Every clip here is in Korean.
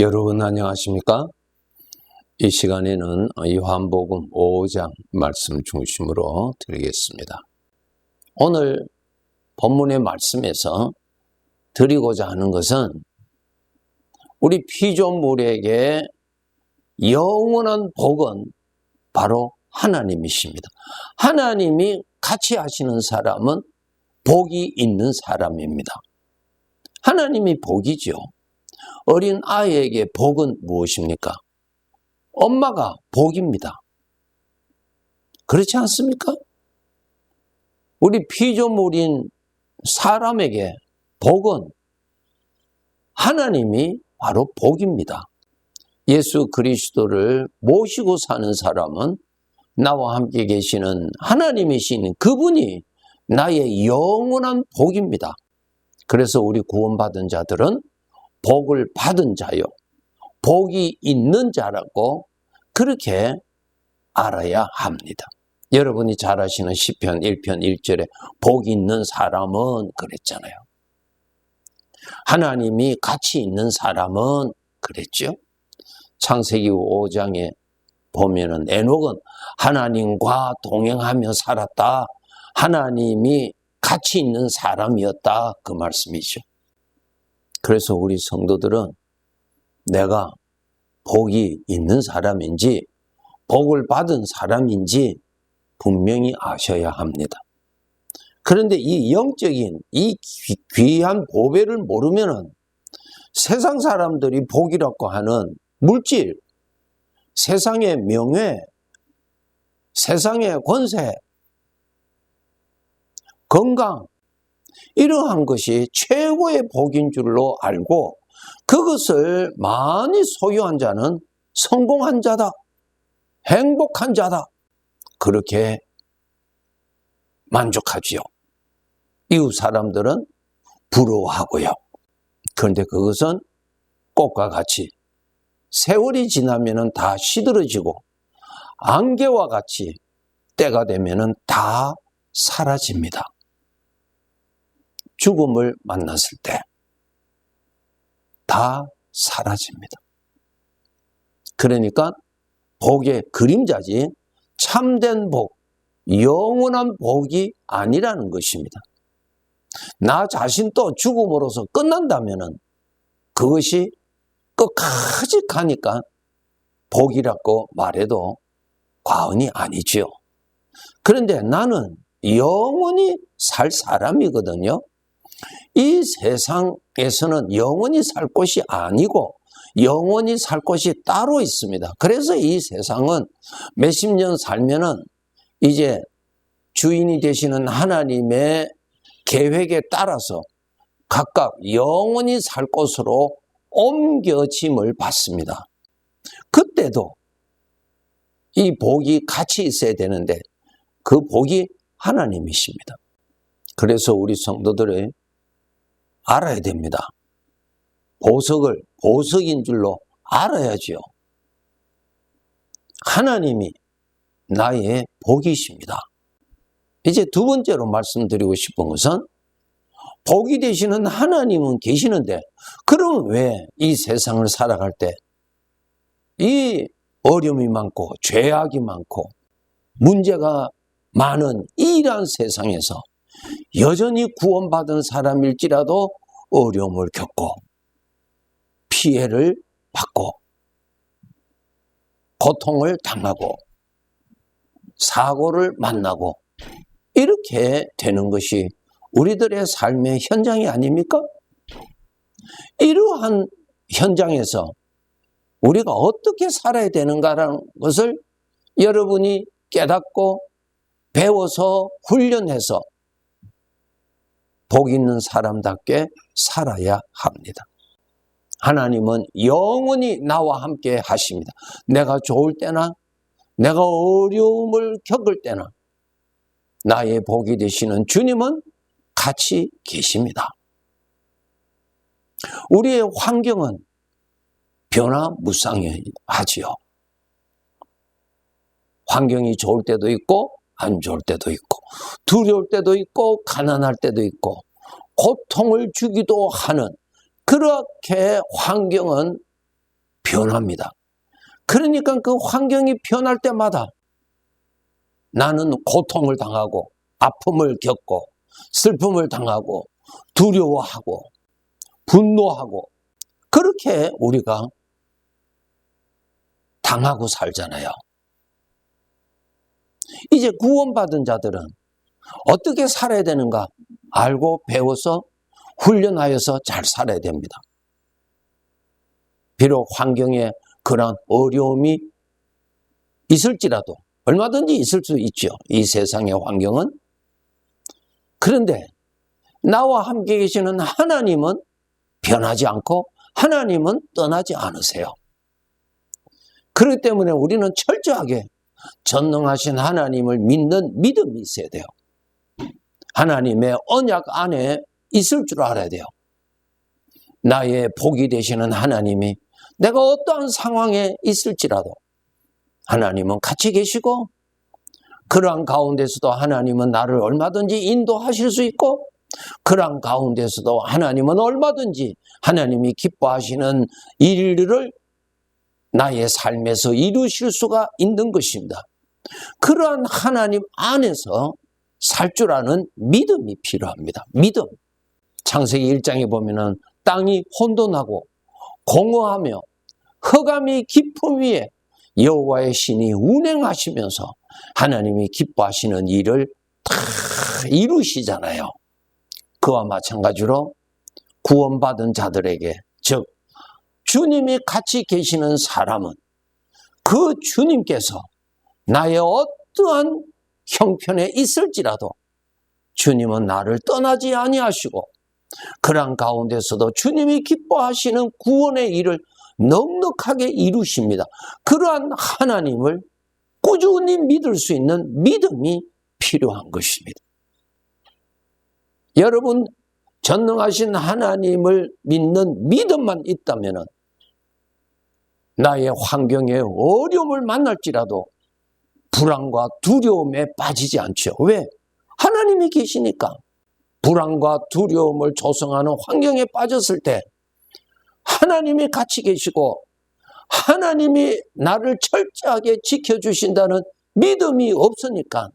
여러분 안녕하십니까? 이 시간에는 요한복음 5장 말씀 중심으로 드리겠습니다. 오늘 본문의 말씀에서 드리고자 하는 것은 우리 피조물에게 영원한 복은 바로 하나님이십니다. 하나님이 같이 하시는 사람은 복이 있는 사람입니다. 하나님이 복이죠. 어린 아이에게 복은 무엇입니까? 엄마가 복입니다. 그렇지 않습니까? 우리 피조물인 사람에게 복은 하나님이 바로 복입니다. 예수 그리스도를 모시고 사는 사람은 나와 함께 계시는 하나님이신 그분이 나의 영원한 복입니다. 그래서 우리 구원받은 자들은 복을 받은 자요. 복이 있는 자라고 그렇게 알아야 합니다. 여러분이 잘 아시는 시편 1편 1절에 복 있는 사람은 그랬잖아요. 하나님이 같이 있는 사람은 그랬죠. 창세기 5장에 보면은 에녹은 하나님과 동행하며 살았다. 하나님이 같이 있는 사람이었다. 그 말씀이죠. 그래서 우리 성도들은 내가 복이 있는 사람인지 복을 받은 사람인지 분명히 아셔야 합니다. 그런데 이 영적인 이 귀한 보배를 모르면은 세상 사람들이 복이라고 하는 물질, 세상의 명예, 세상의 권세, 건강, 이러한 것이 최고의 복인 줄로 알고 그것을 많이 소유한 자는 성공한 자다. 행복한 자다. 그렇게 만족하지요. 이웃 사람들은 부러워하고요. 그런데 그것은 꽃과 같이 세월이 지나면은 다 시들어지고 안개와 같이 때가 되면은 다 사라집니다. 죽음을 만났을 때 다 사라집니다. 그러니까 복의 그림자지 참된 복, 영원한 복이 아니라는 것입니다. 나 자신도 죽음으로서 끝난다면 그것이 끝까지 가니까 복이라고 말해도 과언이 아니지요. 그런데 나는 영원히 살 사람이거든요. 이 세상에서는 영원히 살 곳이 아니고 영원히 살 곳이 따로 있습니다. 그래서 이 세상은 몇십 년 살면은 이제 주인이 되시는 하나님의 계획에 따라서 각각 영원히 살 곳으로 옮겨짐을 받습니다. 그때도 이 복이 같이 있어야 되는데 그 복이 하나님이십니다. 그래서 우리 성도들의 알아야 됩니다. 보석을 보석인 줄로 알아야지요. 하나님이 나의 복이십니다. 이제 두 번째로 말씀드리고 싶은 것은 복이 되시는 하나님은 계시는데 그럼 왜 이 세상을 살아갈 때 이 어려움이 많고 죄악이 많고 문제가 많은 이러한 세상에서 여전히 구원받은 사람일지라도 어려움을 겪고 피해를 받고 고통을 당하고 사고를 만나고 이렇게 되는 것이 우리들의 삶의 현장이 아닙니까? 이러한 현장에서 우리가 어떻게 살아야 되는가라는 것을 여러분이 깨닫고 배워서 훈련해서 복 있는 사람답게 살아야 합니다. 하나님은 영원히 나와 함께 하십니다. 내가 좋을 때나 내가 어려움을 겪을 때나 나의 복이 되시는 주님은 같이 계십니다. 우리의 환경은 변화무쌍하지요. 환경이 좋을 때도 있고 안 좋을 때도 있고 두려울 때도 있고 가난할 때도 있고 고통을 주기도 하는 그렇게 환경은 변합니다. 그러니까 그 환경이 변할 때마다 나는 고통을 당하고 아픔을 겪고 슬픔을 당하고 두려워하고 분노하고 그렇게 우리가 당하고 살잖아요. 이제 구원받은 자들은 어떻게 살아야 되는가 알고 배워서 훈련하여서 잘 살아야 됩니다. 비록 환경에 그런 어려움이 있을지라도 얼마든지 있을 수 있죠. 이 세상의 환경은. 그런데 나와 함께 계시는 하나님은 변하지 않고 하나님은 떠나지 않으세요. 그렇기 때문에 우리는 철저하게 전능하신 하나님을 믿는 믿음이 있어야 돼요. 하나님의 언약 안에 있을 줄 알아야 돼요. 나의 복이 되시는 하나님이 내가 어떠한 상황에 있을지라도 하나님은 같이 계시고 그러한 가운데서도 하나님은 나를 얼마든지 인도하실 수 있고 그러한 가운데서도 하나님은 얼마든지 하나님이 기뻐하시는 일들을 나의 삶에서 이루실 수가 있는 것입니다. 그러한 하나님 안에서 살 줄 아는 믿음이 필요합니다. 믿음. 창세기 1장에 보면은 땅이 혼돈하고 공허하며 흑암이 깊음 위에 여호와의 신이 운행하시면서 하나님이 기뻐하시는 일을 다 이루시잖아요. 그와 마찬가지로 구원받은 자들에게 즉 주님이 같이 계시는 사람은 그 주님께서 나의 어떠한 형편에 있을지라도 주님은 나를 떠나지 아니하시고 그런 가운데서도 주님이 기뻐하시는 구원의 일을 넉넉하게 이루십니다. 그러한 하나님을 꾸준히 믿을 수 있는 믿음이 필요한 것입니다. 여러분, 전능하신 하나님을 믿는 믿음만 있다면 나의 환경에 어려움을 만날지라도 불안과 두려움에 빠지지 않죠. 왜? 하나님이 계시니까. 불안과 두려움을 조성하는 환경에 빠졌을 때 하나님이 같이 계시고 하나님이 나를 철저하게 지켜주신다는 믿음이 없으니까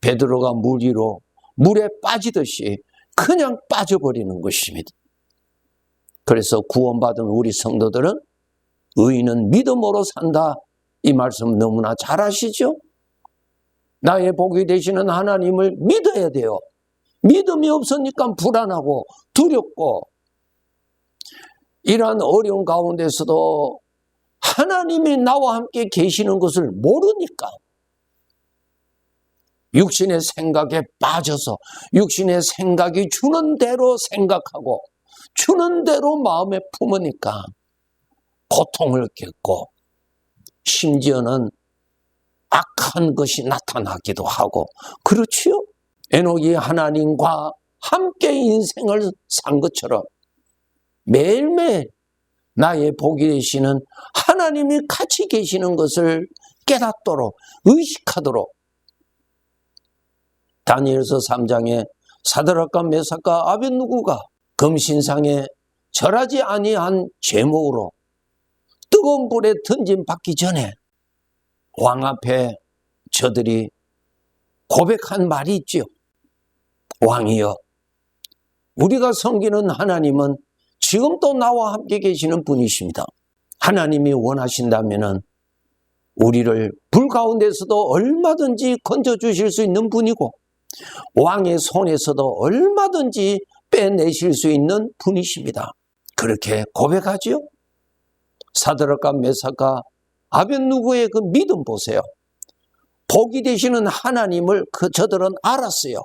베드로가 물 위로 물에 빠지듯이 그냥 빠져버리는 것입니다. 그래서 구원받은 우리 성도들은 의인은 믿음으로 산다. 이 말씀 너무나 잘 아시죠? 나의 복이 되시는 하나님을 믿어야 돼요. 믿음이 없으니까 불안하고 두렵고 이러한 어려운 가운데서도 하나님이 나와 함께 계시는 것을 모르니까 육신의 생각에 빠져서 육신의 생각이 주는 대로 생각하고 주는 대로 마음에 품으니까 고통을 겪고 심지어는 악한 것이 나타나기도 하고 그렇지요? 에녹이 하나님과 함께 인생을 산 것처럼 매일매일 나의 복이 되시는 하나님이 같이 계시는 것을 깨닫도록 의식하도록 다니엘서 3장에 사드락과 메사카 아벤누구가 금신상에 절하지 아니한 제목으로 뜨거운 불에 던진 받기 전에 왕 앞에 저들이 고백한 말이 있지요. 왕이여, 우리가 섬기는 하나님은 지금도 나와 함께 계시는 분이십니다. 하나님이 원하신다면 우리를 불 가운데서도 얼마든지 건져 주실 수 있는 분이고 왕의 손에서도 얼마든지 빼내실 수 있는 분이십니다. 그렇게 고백하지요. 사드락과 메사가 아벤누구의 그 믿음 보세요. 복이 되시는 하나님을 그 저들은 알았어요.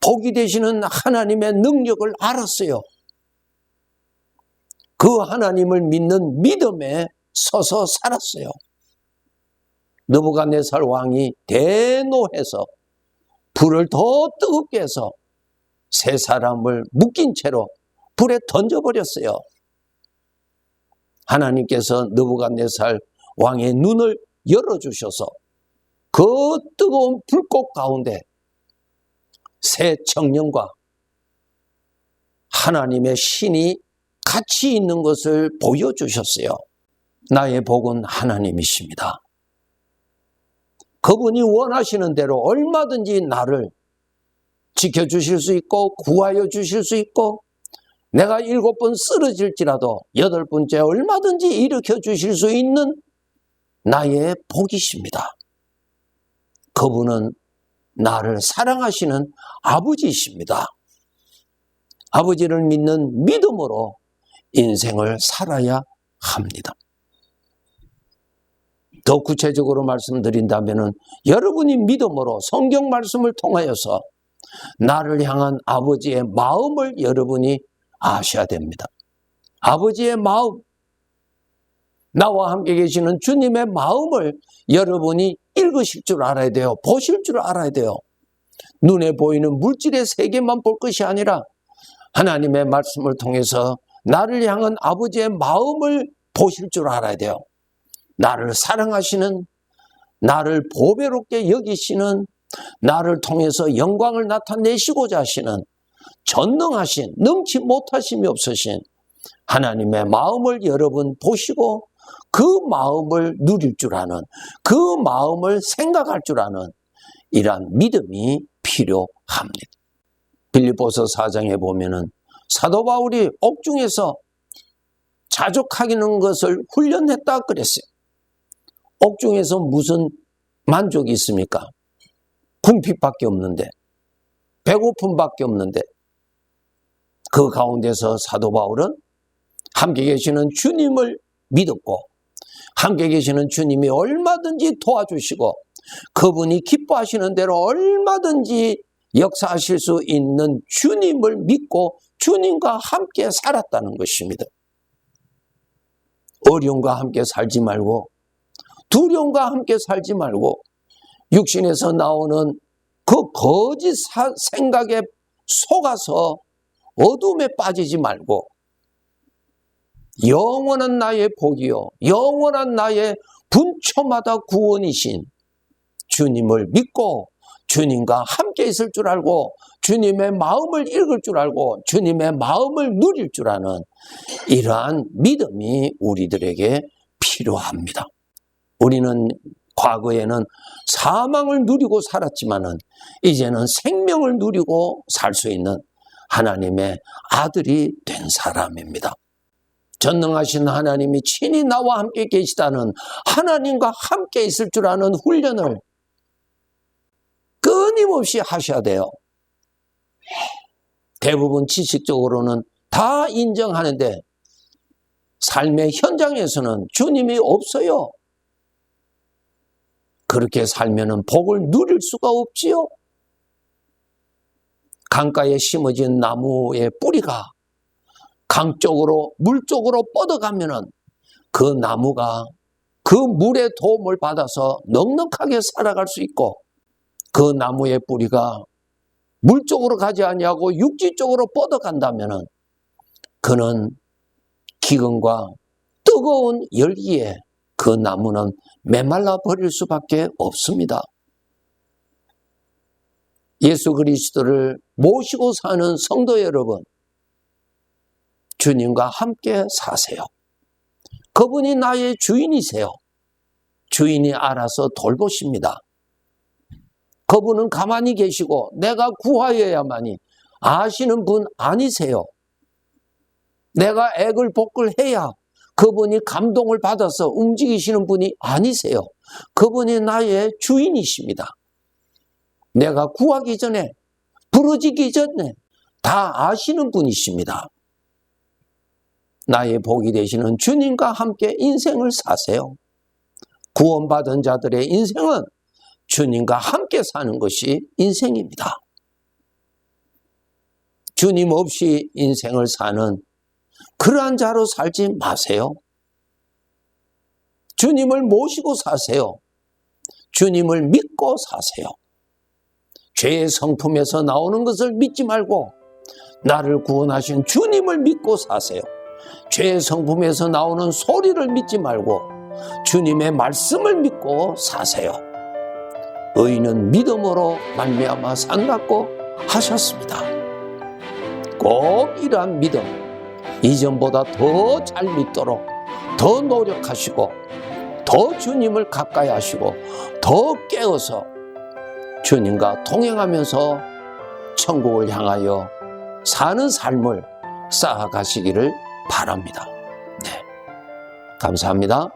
복이 되시는 하나님의 능력을 알았어요. 그 하나님을 믿는 믿음에 서서 살았어요. 느부갓네살 왕이 대노해서 불을 더 뜨겁게 해서 세 사람을 묶인 채로 불에 던져버렸어요. 하나님께서 느부갓네살 왕의 눈을 열어주셔서 그 뜨거운 불꽃 가운데 새 청년과 하나님의 신이 가치 있는 것을 보여주셨어요. 나의 복은 하나님이십니다. 그분이 원하시는 대로 얼마든지 나를 지켜주실 수 있고 구하여 주실 수 있고 내가 일곱 번 쓰러질지라도 여덟 번째 얼마든지 일으켜 주실 수 있는 나의 복이십니다. 그분은 나를 사랑하시는 아버지이십니다. 아버지를 믿는 믿음으로 인생을 살아야 합니다. 더 구체적으로 말씀드린다면 여러분이 믿음으로 성경 말씀을 통하여서 나를 향한 아버지의 마음을 여러분이 아셔야 됩니다. 아버지의 마음, 나와 함께 계시는 주님의 마음을 여러분이 읽으실 줄 알아야 돼요. 보실 줄 알아야 돼요. 눈에 보이는 물질의 세계만 볼 것이 아니라 하나님의 말씀을 통해서 나를 향한 아버지의 마음을 보실 줄 알아야 돼요. 나를 사랑하시는, 나를 보배롭게 여기시는, 나를 통해서 영광을 나타내시고자 하시는 전능하신, 능치 못하심이 없으신 하나님의 마음을 여러분 보시고 그 마음을 누릴 줄 아는, 그 마음을 생각할 줄 아는 이러한 믿음이 필요합니다. 빌리보서 4장에 보면은 사도 바울이 옥중에서 자족하기는 것을 훈련했다 그랬어요. 옥중에서 무슨 만족이 있습니까? 궁핍밖에 없는데, 배고픔밖에 없는데, 그 가운데서 사도 바울은 함께 계시는 주님을 믿었고, 함께 계시는 주님이 얼마든지 도와주시고, 그분이 기뻐하시는 대로 얼마든지 역사하실 수 있는 주님을 믿고 주님과 함께 살았다는 것입니다. 어려움과 함께 살지 말고 두려움과 함께 살지 말고 육신에서 나오는 그 거짓 생각에 속아서 어둠에 빠지지 말고 영원한 나의 복이요 영원한 나의 분초마다 구원이신 주님을 믿고 주님과 함께 있을 줄 알고 주님의 마음을 읽을 줄 알고 주님의 마음을 누릴 줄 아는 이러한 믿음이 우리들에게 필요합니다. 우리는 과거에는 사망을 누리고 살았지만은 이제는 생명을 누리고 살 수 있는 하나님의 아들이 된 사람입니다. 전능하신 하나님이 친히 나와 함께 계시다는 하나님과 함께 있을 줄 아는 훈련을 끊임없이 하셔야 돼요. 대부분 지식적으로는 다 인정하는데 삶의 현장에서는 주님이 없어요. 그렇게 살면은 복을 누릴 수가 없지요. 강가에 심어진 나무의 뿌리가 강 쪽으로 물 쪽으로 뻗어가면은 그 나무가 그 물의 도움을 받아서 넉넉하게 살아갈 수 있고 그 나무의 뿌리가 물 쪽으로 가지 아니하고 육지 쪽으로 뻗어간다면은 그는 기근과 뜨거운 열기에 그 나무는 메말라 버릴 수밖에 없습니다. 예수 그리스도를 모시고 사는 성도 여러분, 주님과 함께 사세요. 그분이 나의 주인이세요. 주인이 알아서 돌보십니다. 그분은 가만히 계시고 내가 구하여야만이 아시는 분 아니세요. 내가 액을 복을 해야 그분이 감동을 받아서 움직이시는 분이 아니세요. 그분이 나의 주인이십니다. 내가 구하기 전에, 부러지기 전에 다 아시는 분이십니다. 나의 복이 되시는 주님과 함께 인생을 사세요. 구원받은 자들의 인생은 주님과 함께 사는 것이 인생입니다. 주님 없이 인생을 사는 그러한 자로 살지 마세요. 주님을 모시고 사세요. 주님을 믿고 사세요. 죄의 성품에서 나오는 것을 믿지 말고 나를 구원하신 주님을 믿고 사세요. 죄의 성품에서 나오는 소리를 믿지 말고 주님의 말씀을 믿고 사세요. 의인은 믿음으로 말미암아 산다고 하셨습니다. 꼭 이러한 믿음 이전보다 더 잘 믿도록 더 노력하시고 더 주님을 가까이 하시고 더 깨어서 주님과 동행하면서 천국을 향하여 사는 삶을 쌓아가시기를 바랍니다. 네. 감사합니다.